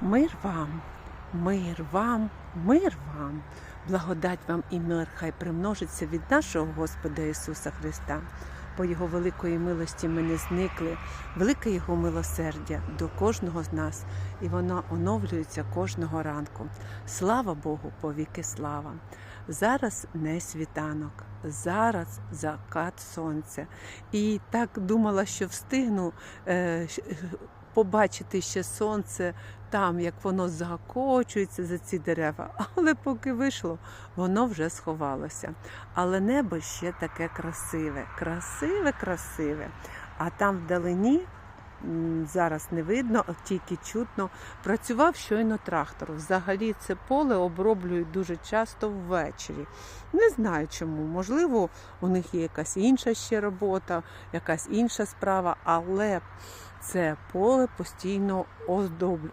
Мир вам, мир вам, мир вам, благодать вам і мир хай примножиться від нашого Господа Ісуса Христа. По Його великої милості ми не зникли, велике Його милосердя до кожного з нас, і воно оновлюється кожного ранку. Слава Богу, повіки слава! Зараз не світанок, зараз закат сонця. І так думала, що встигну е, побачити ще сонце там, як воно закочується за ці дерева. Але поки вийшло, воно вже сховалося. Але небо ще таке красиве, красиве, красиве. А там вдалині. Зараз не видно, тільки чутно. Працював щойно трактор. Взагалі це поле оброблюють дуже часто ввечері. Не знаю чому. Можливо, у них є якась інша ще робота, якась інша справа, але це поле постійно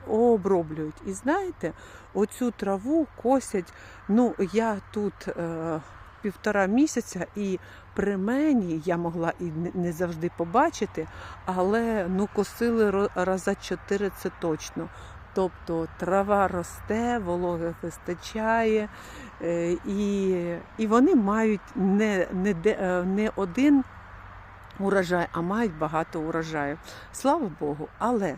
оброблюють. І знаєте, оцю траву косять. Ну, я тут е, півтора місяця, і при мені я могла і не- завжди побачити, але ну косили раза чотири це точно. Тобто трава росте, вологи вистачає, е, і, і вони мають не, не, е, не один урожай, а мають багато урожаю. Слава Богу, але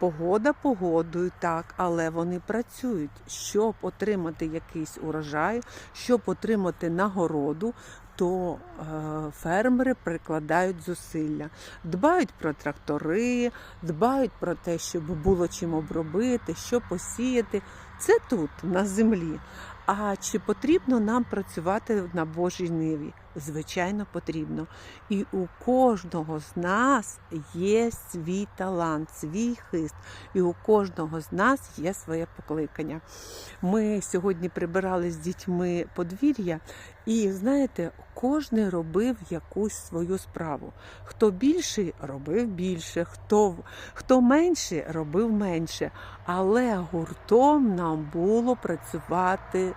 погода погодою, так, але вони працюють, щоб отримати якийсь урожай, щоб отримати нагороду. То е, фермери прикладають зусилля, дбають про трактори, дбають про те, щоб було чим обробити, що посіяти. Це тут, на землі. А чи потрібно нам працювати на Божій ниві? Звичайно, потрібно. І у кожного з нас є свій талант, свій хист, і у кожного з нас є своє покликання. Ми сьогодні прибирали з дітьми подвір'я, і знаєте, кожен робив якусь свою справу. Хто більший робив більше, хто, хто менше робив менше. Але гуртом нам було працювати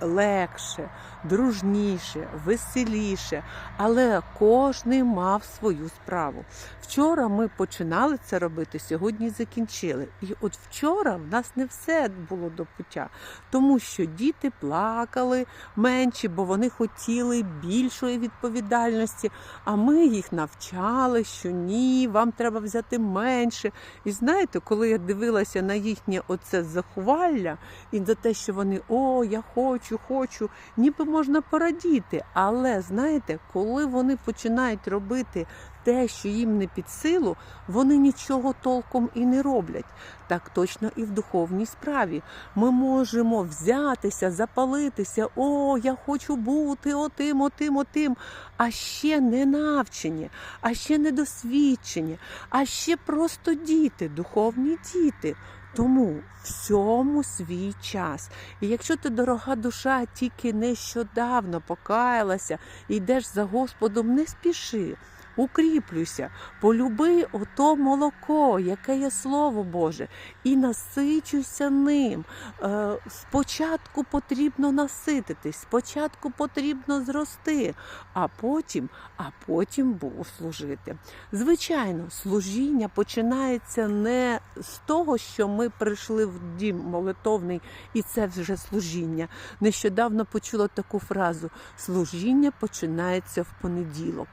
легше, дружніше, веселіше. Але кожен мав свою справу. Вчора ми починали це робити, сьогодні закінчили. І от вчора в нас не все було до пуття, тому що діти плакали менші, бо вони хотіли більшої відповідальності. А ми їх навчали, що ні, вам треба взяти менше. І знаєте, коли я дивилася на їхнє оце захвалля і за те, що вони о, я хочу, хочу, ніби можна порадіти. Але знаєте, коли вони починають робити те, що їм не під силу, вони нічого толком і не роблять. Так точно і в духовній справі. Ми можемо взятися, запалитися. О, я хочу бути отим, отим, отим. А ще не навчені, а ще недосвідчені, а ще просто діти, духовні діти. Тому всьому свій час. І якщо ти, дорога душа, тільки нещодавно покаялася йдеш за Господом, не спіши. Укріплюйся, полюби ото молоко, яке є Слово Боже, і насичуйся ним. Е, Спочатку потрібно насититись, спочатку потрібно зрости, а потім, а потім Богу служити. Звичайно, служіння починається не з того, що ми прийшли в дім молитовний, і це вже служіння. Нещодавно почула таку фразу: служіння починається в понеділок.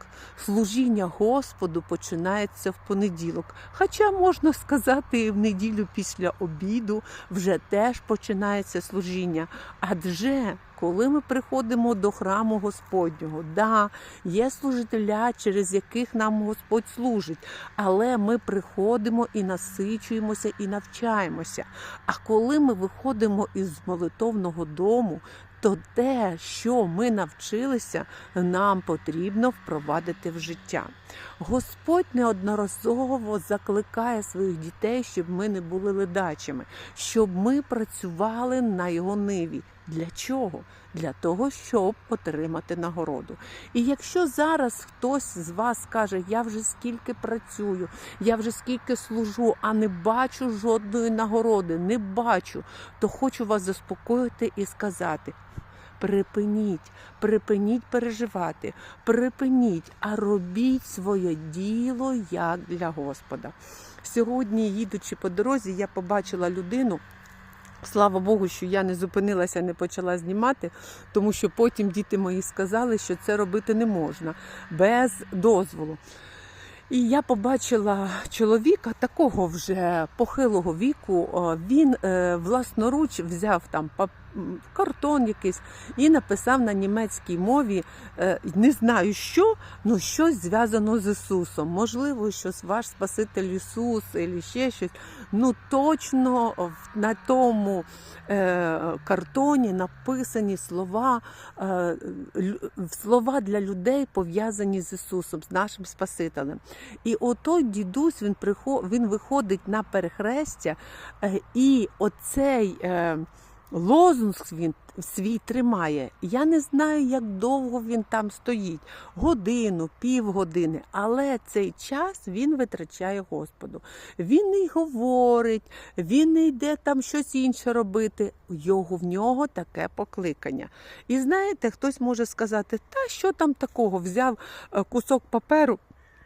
Служіння Господу починається в понеділок. Хоча можна сказати, і в неділю після обіду вже теж починається служіння. Адже коли ми приходимо до храму Господнього, да, є служителя, через яких нам Господь служить, але ми приходимо і насичуємося, і навчаємося. А коли ми виходимо із молитовного дому, то те, що ми навчилися, нам потрібно впровадити в життя. Господь неодноразово закликає своїх дітей, щоб ми не були ледачими, щоб ми працювали на його ниві. Для чого? Для того, щоб отримати нагороду. І якщо зараз хтось з вас каже, я вже скільки працюю, я вже скільки служу, а не бачу жодної нагороди, не бачу, то хочу вас заспокоїти і сказати. Припиніть, припиніть переживати, припиніть, а робіть своє діло як для Господа. Сьогодні, їдучи по дорозі, я побачила людину. Слава Богу, що я не зупинилася, не почала знімати, тому що потім діти мої сказали, що це робити не можна без дозволу. І я побачила чоловіка такого вже похилого віку. Він е, власноруч взяв там картон якийсь і написав на німецькій мові е, не знаю що, ну щось зв'язано з Ісусом. Можливо, щось ваш Спаситель Ісус, або ще щось. Ну точно на тому е, картоні написані слова, е, слова для людей пов'язані з Ісусом, з нашим Спасителем. І отой дідусь він приход, він виходить на перехрестя, е, і оцей лозунг він свій тримає. Я не знаю, як довго він там стоїть, годину, півгодини, але цей час він витрачає Господу. Він не говорить, він не йде там щось інше робити. Його в нього таке покликання. І знаєте, хтось може сказати, та що там такого? Взяв е, кусок паперу,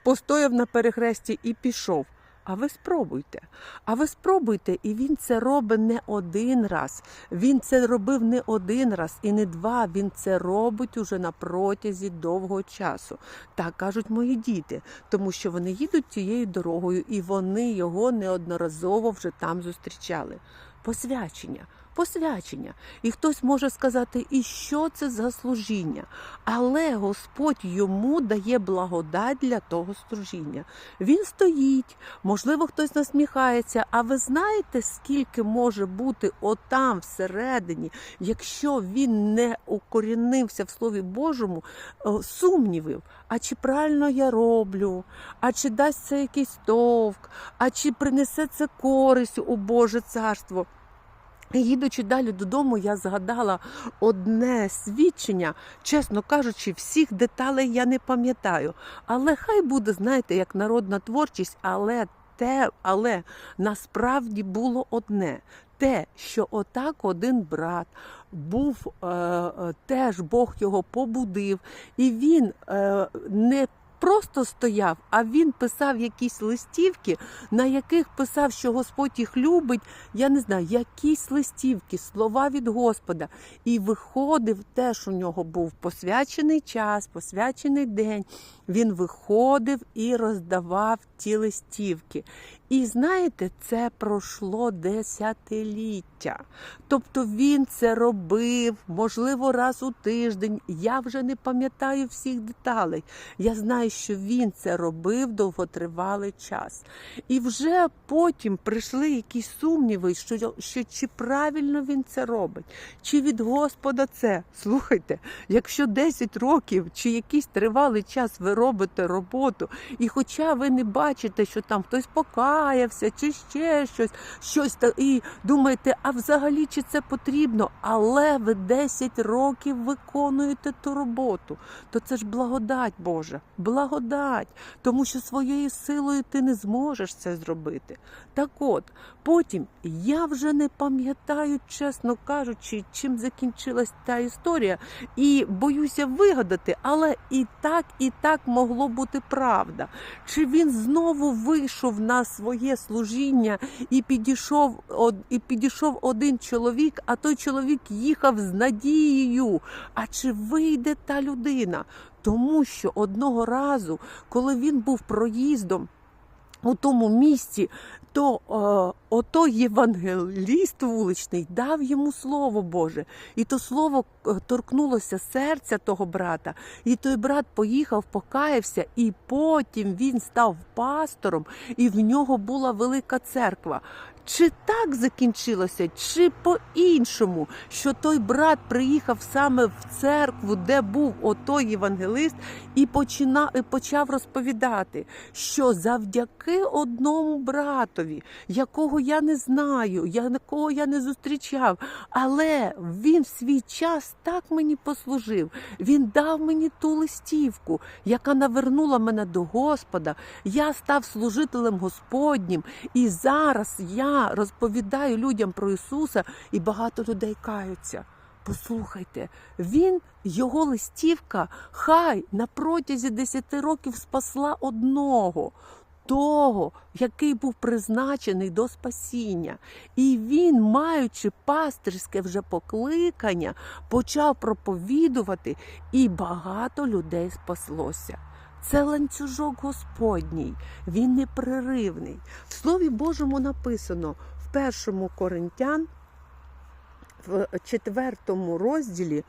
постояв на перехресті і пішов. А ви спробуйте. А ви спробуйте, і він це робить не один раз. Він це робив не один раз і не два. Він це робить уже на протязі довгого часу. Так кажуть мої діти, тому що вони їдуть тією дорогою, і вони його неодноразово вже там зустрічали. Посвячення. Посвячення. І хтось може сказати, і що це за служіння? Але Господь йому дає благодать для того служіння. Він стоїть, можливо, хтось насміхається. А ви знаєте, скільки може бути отам всередині, якщо він не укорінився в Слові Божому, сумнівів. А чи правильно я роблю? А чи дасть це якийсь товк? А чи принесе це користь у Боже царство? Їдучи далі додому, я згадала одне свідчення, чесно кажучи, всіх деталей я не пам'ятаю. Але хай буде, знаєте, як народна творчість, але те, але насправді було одне. Те, що отак один брат був е, е, теж Бог його побудив, і він е, не просто стояв, а він писав якісь листівки, на яких писав, що Господь їх любить, я не знаю, якісь листівки, слова від Господа. І виходив теж у нього був посвячений час, посвячений день. Він виходив і роздавав ті листівки. І знаєте, це пройшло десятиліття. Тобто він це робив, можливо, раз у тиждень. Я вже не пам'ятаю всіх деталей. Я знаю, що він це робив довготривалий час. І вже потім прийшли якісь сумніви, що, що чи правильно він це робить, чи від Господа це. Слухайте, якщо 10 років чи якийсь тривалий час ви робите роботу, і хоча ви не бачите, що там хтось покаявся, чи ще щось, щось та і думаєте, а взагалі чи це потрібно? Але ви 10 років виконуєте ту роботу, то це ж благодать Божа, благодать, тому що своєю силою ти не зможеш це зробити. Так от, потім я вже не пам'ятаю, чесно кажучи, чим закінчилась та історія, і боюся вигадати, але і так, і так могло бути правда. Чи він знову вийшов на своє служіння і підійшов, і підійшов один чоловік, а той чоловік їхав з надією. А чи вийде та людина? Тому що одного разу, коли він був проїздом у тому місці, то е, ото євангеліст вуличний дав йому слово Боже, і то слово е, торкнулося серця того брата. І той брат поїхав, покаявся, і потім він став пастором, і в нього була велика церква. Чи так закінчилося, чи по-іншому, що той брат приїхав саме в церкву, де був отой євангелист, і почина, і почав розповідати, що завдяки одному братові, якого я не знаю, якого я не зустрічав, але він в свій час так мені послужив. Він дав мені ту листівку, яка навернула мене до Господа. Я став служителем Господнім, і зараз я розповідаю людям про Ісуса, і багато людей каються. Послухайте, він, його листівка, хай на протязі 10 років спасла одного. Того, який був призначений до спасіння. І він, маючи пастирське вже покликання, почав проповідувати, і багато людей спаслося. Це ланцюжок Господній, він непреривний. В Слові Божому написано в першому Коринтян, в четвертому розділі,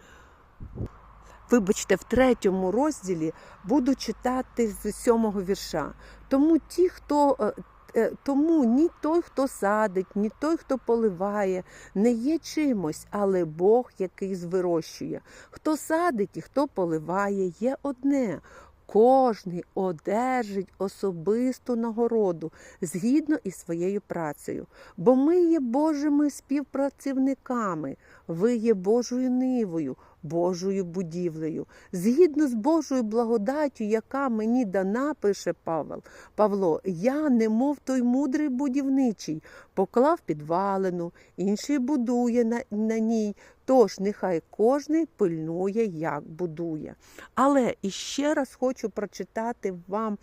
вибачте, в третьому розділі буду читати з сьомого вірша. Тому ті, хто. е, е, Тому ні той, хто садить, ні той, хто поливає, не є чимось, але Бог, який звирощує. Хто садить і хто поливає, є одне. Кожний одержить особисту нагороду згідно із своєю працею. Бо ми є Божими співпрацівниками, ви є Божою нивою, Божою будівлею. Згідно з Божою благодаттю, яка мені дана, пише Павел, Павло, я, немов той мудрий будівничий, поклав підвалину, інший будує на, на ній. Тож нехай кожний пильнує, як будує. Але іще раз хочу прочитати вам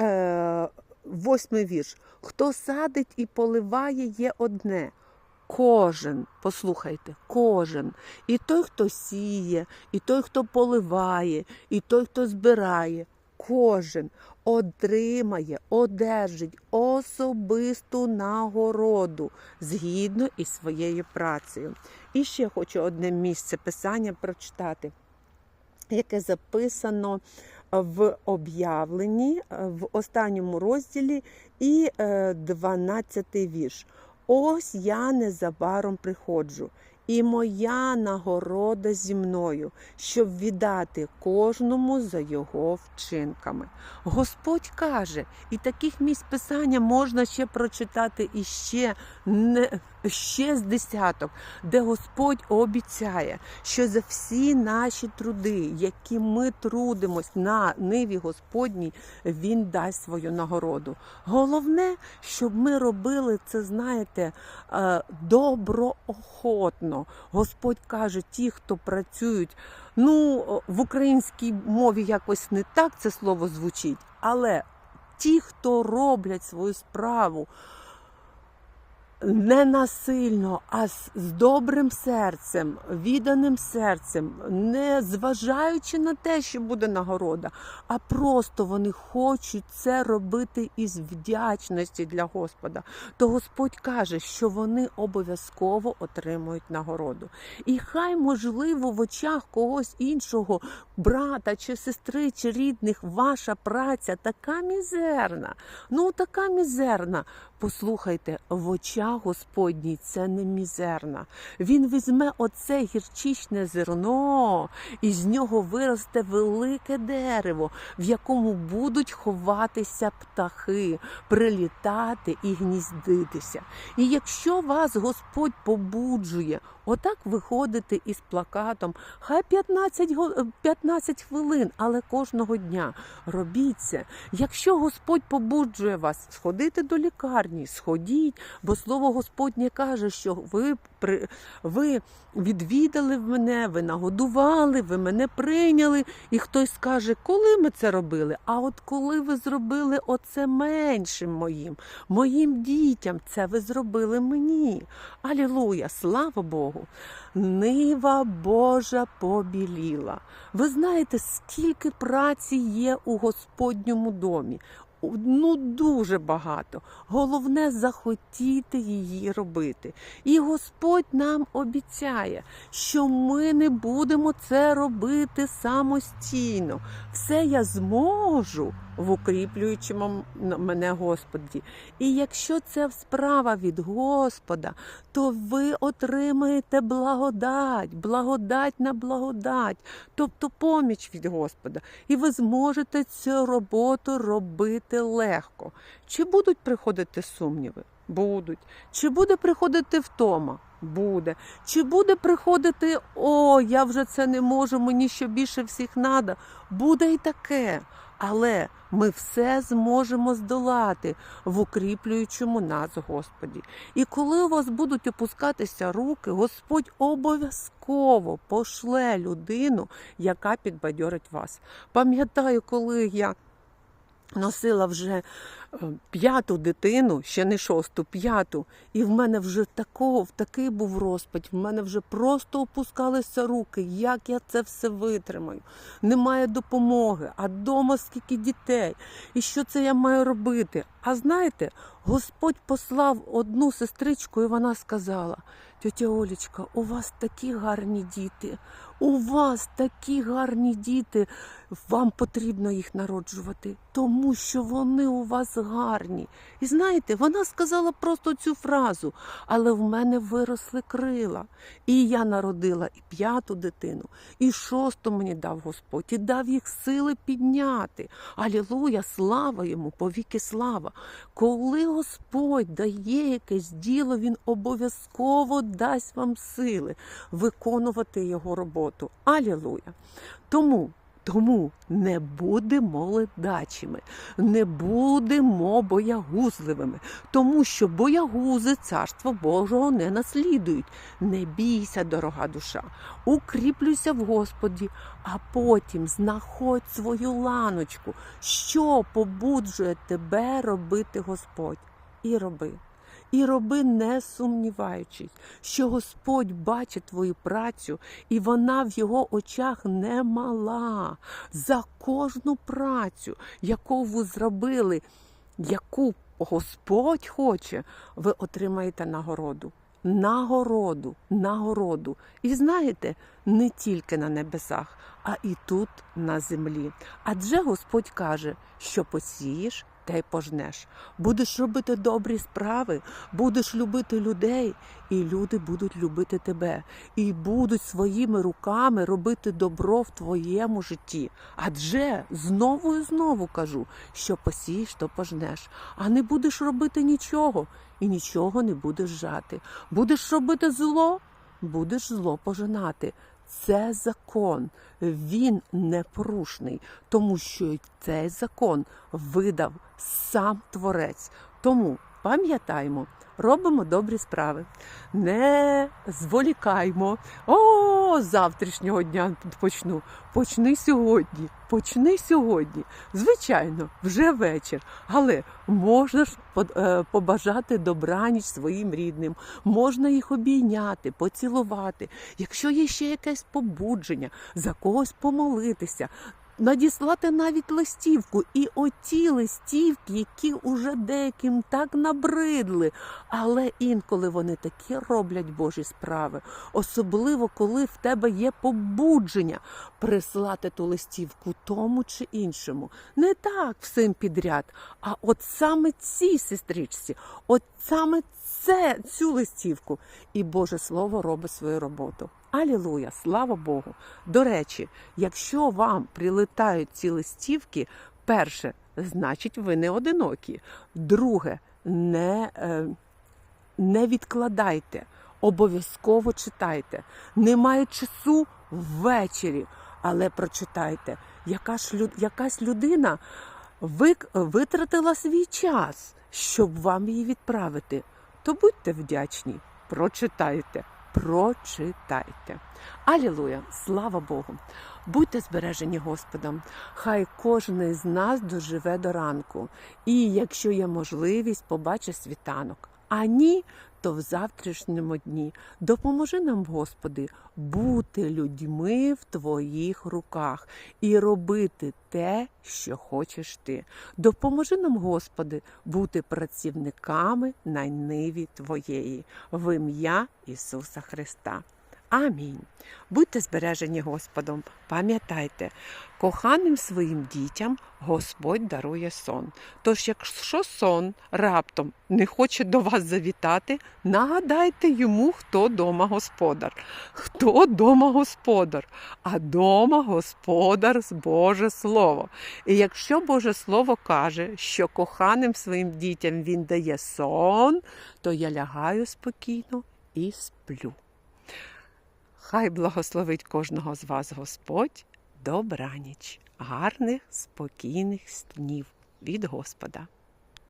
е, восьмий вірш. Хто садить і поливає, є одне. Кожен, послухайте, кожен. І той, хто сіє, і той, хто поливає, і той, хто збирає. Кожен отримає, одержить особисту нагороду згідно із своєю працею. І ще хочу одне місце писання прочитати, яке записано в об'явленні в останньому розділі і 12 вірш. Ось я незабаром приходжу, і моя нагорода зі мною, щоб віддати кожному за його вчинками. Господь каже, і таких місць писання можна ще прочитати іще не ще з десяток, де Господь обіцяє, що за всі наші труди, які ми трудимось на ниві Господній, Він дасть свою нагороду. Головне, щоб ми робили це, знаєте, е, доброохотно. Господь каже, ті, хто працюють. Ну, в українській мові якось не так це слово звучить, але ті, хто роблять свою справу не насильно, а з, з добрим серцем, відданим серцем, не зважаючи на те, що буде нагорода, а просто вони хочуть це робити із вдячності для Господа. То Господь каже, що вони обов'язково отримують нагороду. І хай, можливо, в очах когось іншого, брата чи сестри, чи рідних, ваша праця така мізерна. Ну, така мізерна. Послухайте, в очах Господній це не мізерна. Він візьме оце гірчичне зерно, і з нього виросте велике дерево, в якому будуть ховатися птахи, прилітати і гніздитися. І якщо вас Господь побуджує, отак виходити із плакатом, хай 15, 15 хвилин, але кожного дня робіть це. Якщо Господь побуджує вас сходити до лікарні, сходіть, бо слово Господнє каже, що ви при ви відвідали мене, ви нагодували, ви мене прийняли. І хтось скаже, коли ми це робили? А от коли ви зробили оце меншим моїм, моїм дітям, це ви зробили мені. Алілуя, слава Богу! Нива Божа побіліла. Ви знаєте, скільки праці є у Господньому домі? Ну, дуже багато. Головне захотіти її робити. І Господь нам обіцяє, що ми не будемо це робити самостійно. Все я зможу в укріплюючому мене Господі. І якщо це справа від Господа, то ви отримаєте благодать, благодать на благодать, тобто поміч від Господа. І ви зможете цю роботу робити легко. Чи будуть приходити сумніви? Будуть. Чи буде приходити втома? Буде. Чи буде приходити, о, я вже це не можу, мені ще більше всіх надо. Буде і таке. Але ми все зможемо здолати в укріплюючому нас Господі. І коли у вас будуть опускатися руки, Господь обов'язково пошле людину, яка підбадьорить вас. Пам'ятаю, коли я носила вже е, п'яту дитину, ще не шосту, п'яту. І в мене вже такого, такий був розпач, в мене вже просто опускалися руки. Як я це все витримаю? Немає допомоги, а вдома скільки дітей. І що це я маю робити? А знаєте, Господь послав одну сестричку, і вона сказала: тьотя Олічка, у вас такі гарні діти, у вас такі гарні діти. Вам потрібно їх народжувати, тому що вони у вас гарні. І знаєте, вона сказала просто цю фразу, але в мене виросли крила. І я народила і п'яту дитину, і шосту мені дав Господь, і дав їх сили підняти. Алілуя, слава йому, повіки слава. Коли Господь дає якесь діло, Він обов'язково дасть вам сили виконувати його роботу. Алілуя. Тому. Тому не будемо ледачими, не будемо боягузливими, тому що боягузи царства Божого не наслідують. Не бійся, дорога душа, укріплюйся в Господі, а потім знаходь свою ланочку, що побуджує тебе робити Господь. І роби. І роби, не сумніваючись, що Господь бачить твою працю, і вона в його очах не мала. За кожну працю, яку ви зробили, яку Господь хоче, ви отримаєте нагороду. Нагороду, нагороду. І знаєте, не тільки на небесах, а і тут на землі. Адже Господь каже, що посієш, те й пожнеш. Будеш робити добрі справи, будеш любити людей, і люди будуть любити тебе, і будуть своїми руками робити добро в твоєму житті. Адже знову і знову кажу, що посієш, то пожнеш, а не будеш робити нічого, і нічого не будеш жати. Будеш робити зло, будеш зло пожинати. Це закон, він непорушний, тому що цей закон видав сам творець. Тому пам'ятаймо, робимо добрі справи, не зволікаймо. О, завтрашнього дня почну. Почни сьогодні. Почни сьогодні. Звичайно, вже вечір. Але можна ж е, побажати добраніч своїм рідним, можна їх обійняти, поцілувати. Якщо є ще якесь побудження, за когось помолитися. Надіслати навіть листівку, і оті листівки, які уже деяким так набридли, але інколи вони такі роблять Божі справи, особливо коли в тебе є побудження прислати ту листівку тому чи іншому. Не так всім підряд, а от саме цій сестричці, от саме це цю листівку. І Боже Слово робить свою роботу. Алілуя, слава Богу. До речі, якщо вам прилетають ці листівки, перше, значить, ви не одинокі. Друге, не, е, не відкладайте, обов'язково читайте. Немає часу ввечері, але прочитайте. Яка ж, якась людина витратила свій час, щоб вам її відправити. То будьте вдячні, прочитайте. Прочитайте. Алілуя! Слава Богу! Будьте збережені Господом. Хай кожен з нас доживе до ранку. І якщо є можливість, побачить світанок. А ні, то в завтрашньому дні допоможи нам, Господи, бути людьми в Твоїх руках і робити те, що хочеш ти. Допоможи нам, Господи, бути працівниками на ниві Твоєї в ім'я Ісуса Христа. Амінь. Будьте збережені Господом. Пам'ятайте, коханим своїм дітям Господь дарує сон. Тож, якщо сон раптом не хоче до вас завітати, нагадайте йому, хто дома господар. Хто дома господар? А дома господар з Боже Слово. І якщо Боже Слово каже, що коханим своїм дітям він дає сон, то я лягаю спокійно і сплю. Хай благословить кожного з вас Господь. Добраніч, гарних, спокійних снів від Господа.